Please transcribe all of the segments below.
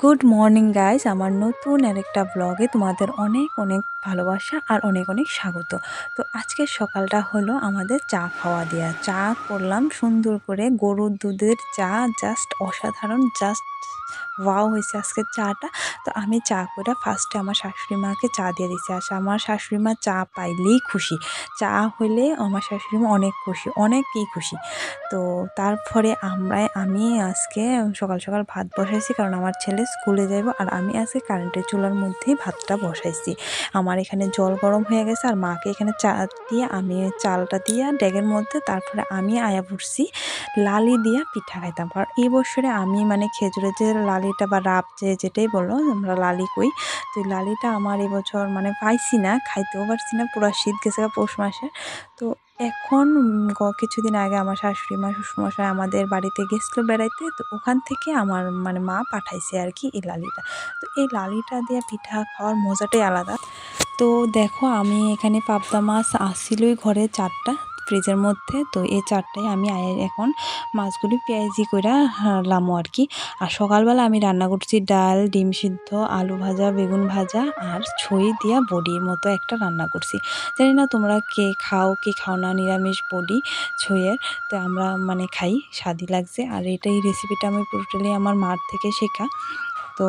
Good morning guys আমার নতুন আর একটা ব্লগে তোমাদের অনেক অনেক ভালোবাসা আর অনেক অনেক স্বাগত। তো আজকে সকালটা হলো আমাদের চা খাওয়া দেওয়া চা করলাম সুন্দর করে গরুর দুধের চা জাস্ট অসাধারণ জাস্ট ওয়াও, হয়েছে আজকে চাটা? তো আমি চা করে ফার্স্টে আমার শাশুড়ি মাকে চা দিয়ে দিচ্ছি আর আমার শাশুড়ি মা চা পাইলেই খুশি। চা হলে আমার শাশুড়ি মা অনেক খুশি অনেকই খুশি। তো তারপরে আমরা আমি আজকে সকাল সকাল ভাত বসাইছি কারণ আমার ছেলে স্কুলে যাব আর আমি আজকে কারেন্টের চুলার মধ্যেই ভাতটা বসাইছি। আমার এখানে জল গরম হয়ে গেছে আর মাকে এখানে চা দিয়ে, আমি চালটা দিয়ে ড্যাগের মধ্যে তারপরে আমি আয়া পড়ছি লালি দিয়া পিঠা খাইতাম। কারণ এই বছরে আমি মানে খেজুরের যে লালিটা বা রাব যে যেটাই বলো, আমরা লালি কই। তো এই লালিটা আমার এবছর মানে পাইছি না, খাইতেও পারছি না, পুরো শীত গেছে পৌষ মাসে তো এখন কিছুদিন আগে আমার শাশুড়ি মা, শ্বশুরমশাই আমাদের বাড়িতে গেছিল বেড়াইতে, তো ওখান থেকে আমার মানে মা পাঠাইছে আর কি এই লালিটা। তো এই লালিটা দিয়ে পিঠা খাওয়ার মজাটাই আলাদা। তো দেখো আমি এখানে পাবদা মাছ আসছিলই ঘরে চারটা ফ্রিজের মধ্যে। তো এই চারটায় আমি এখন মাছগুলি পেঁয়াজি করে লামো আর কি আর সকালবেলা আমি রান্না করছি ডাল, ডিম সিদ্ধ, আলু ভাজা, বেগুন ভাজা আর ছই দিয়া বড়ির মতো একটা রান্না করছি। জানি না তোমরা কে খাও কে খাও না, নিরামিষ বডি, ছইয়ের, তো আমরা মানে খাই, স্বাদই লাগছে। আর এটাই রেসিপিটা আমি পুরোটালি আমার মার থেকে শেখা। তো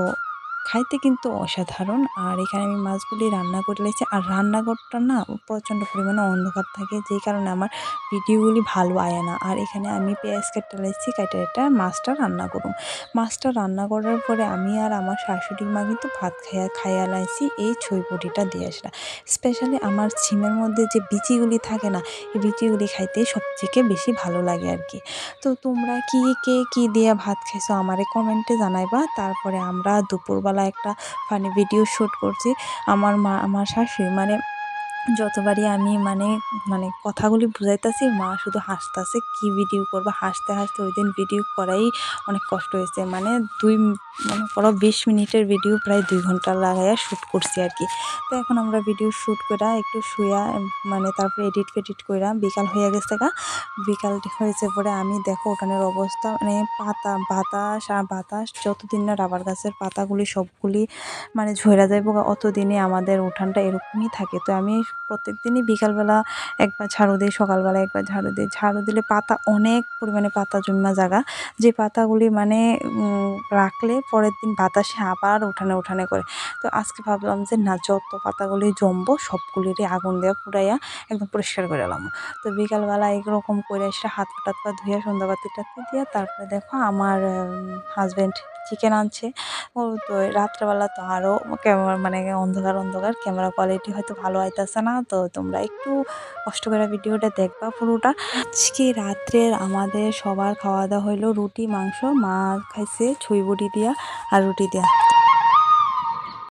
খাইতে কিন্তু অসাধারণ। আর এখানে আমি মাছগুলি রান্না করে লেছি আর রান্নাঘরটা না প্রচণ্ড পরিমাণে অন্ধকার থাকে, যেই কারণে আমার ভিডিওগুলি ভালো আয় না। আর এখানে আমি পেঁয়াজ কেটে লেছি কেটে এটা মাছটা রান্না করুন মাছটা রান্না করার পরে আমি আর আমার শাশুড়ি মা কিন্তু ভাত খাইয়া খাইয়া লাইছি এই ছইপুটিটা দিয়ে আসলা স্পেশালি আমার ছিমের মধ্যে যে বিচিগুলি থাকে না, এই বিচিগুলি খাইতে সবথেকে বেশি ভালো লাগে আর কি। তো তোমরা কি, কে কি দিয়ে ভাত খাইছো আমারে কমেন্টে জানাইবা। তারপরে আমরা দুপুরবেলা একটা ফানি ভিডিও শ্যুট করছি। আমার মা আমার শাশুড়ি মানে যতবারই আমি মানে মানে কথাগুলি বুঝাইতেছি, মা শুধু হাসতেছে, কি ভিডিও করব? হাসতে হাসতে ওই দিন ভিডিও করাই অনেক কষ্ট হয়েছে। মানে দুই, মনে করো বিশ মিনিটের ভিডিও প্রায় দুই ঘণ্টা লাগাইয়া শ্যুট করছি আর কি। তো এখন আমরা ভিডিও শ্যুট করা একটু শুয়া মানে তারপরে এডিট ফেডিট করে বিকাল হয়ে গেছে গা। বিকাল হয়েছে পরে আমি দেখো ওখানের অবস্থা মানে পাতা, বাতাস আর বাতাস, যতদিন না রাবার গাছের পাতাগুলি সবগুলি মানে ঝরা যাইব অতদিনে আমাদের উঠানটা এরকমই থাকে। তো আমি প্রত্যেক দিনই বিকালবেলা একবার ঝাড়ু দিই, সকালবেলা একবার ঝাড়ু দিই। ঝাড়ু দিলে পাতা অনেক পরিমাণে পাতা জন্মা জায়গা যে পাতাগুলি মানে রাখলে পরের দিন বাতাসে আবার উঠানে উঠানে করে। তো আজকে ভাবলাম যে, না, যত পাতাগুলি জমবো, সবগুলিরই আগুন দেওয়া পুরাইয়া একদম পরিষ্কার করে এলাম। তো বিকালবেলা এরকম করে এসে হাত টাত পা ধুয়ে সন্ধ্যাবাতি টাতি দিয়ে তারপরে দেখো আমার হাজব্যান্ড চিকেন আনছে। তো রাত্রেবেলা তো আরও ক্যামেরা মানে অন্ধকার অন্ধকার, ক্যামেরা কোয়ালিটি হয়তো ভালো আইতেছে না, তো তোমরা একটু কষ্ট করে ভিডিওটা দেখবা পুরোটা। আজকে রাত্রের আমাদের সবার খাওয়া দাওয়া হইল রুটি, মাংস, মা খাইছে ছুঁই বটি দিয়া আর রুটি দিয়া।